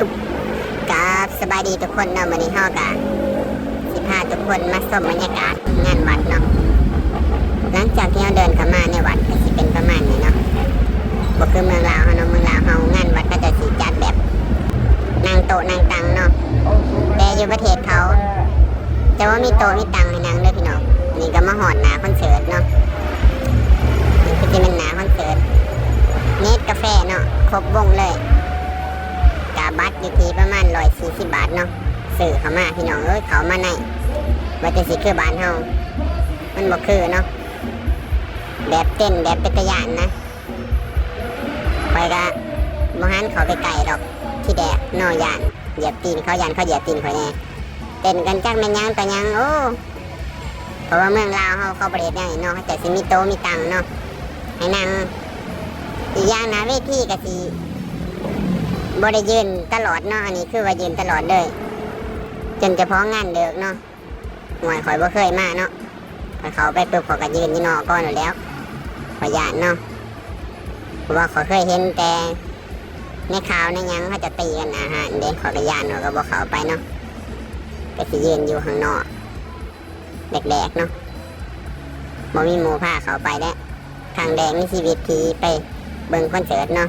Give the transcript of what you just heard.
ตุ๊บกราบสบายดีทุกคนเนาะวันนี้ห้อกะสิพาทุกคนมาชมบรรยากาศงานวัดเนาะหลังจากที่เราเดินเข้ามาในวัดก็สิเป็นประมาณนี้เนาะบ่คือเมืองลาวเฮาเนาะเมืองลาวเฮางานวัดก็จะสิจัดแบบนั่งโต๊ะนั่งตังเนาะแต่อยู่ประเทศเขาแต่ว่ามีโต๊ะมีตังให้นั่งด้วยพี่น้องนี่ก็มาหอดหนาคอนเสิร์ตเนาะนี่คือจะเป็นหนาคอนเสิร์ตเนตกาแฟเนาะครบวงเลย อยู่ที่ประมาณร้อยสี่สิบบาทเนาะสื่อเขามาพี่น้องเอ้ยเขามาในว่าจะสิคือบ้านเฮามันบ่คือเนาะแบบเต้นแบบเป็นตะยานนะคอยก็บ่หันเขาไปไกลดอกที่แดกนอยานเหยียบตีนเขายานเขาเหยียบตีนเขาแน่เต้นกันจักแม่นยังต่ยังโอ้เพราะว่าเมืองลาวเฮาเขาประเทศอย่างนี้เนาะเขาจะสิมีโตมีตังเนาะให้นั่งอีกอย่างนะเวทีก็สิ บริยืนตลอดเนาะอันนี้คือว่ายืนตลอดเลยจนเฉพาะงงานเดิกเนาะหวยข่อยบ่เคยมาเนาะข่อยเขาไปปุ๊บเขาก็ยืนยนอกก่อนอยู่แล้วข่อยยานเนาะเพราะว่าข่อยเคยเห็นแต่ในข่าวในยังเขาจะตีกันอาหารเด็กข่อยก็ยานเขาก็บอกเขาไปเนาะก็สิยืนอยู่ข้างนอกแดกๆเนาะบ่มีหมูผ้าเขาไปแล้วทางแดงในชีวิตทีไปเบิ่งคอนเสิร์ตเนาะ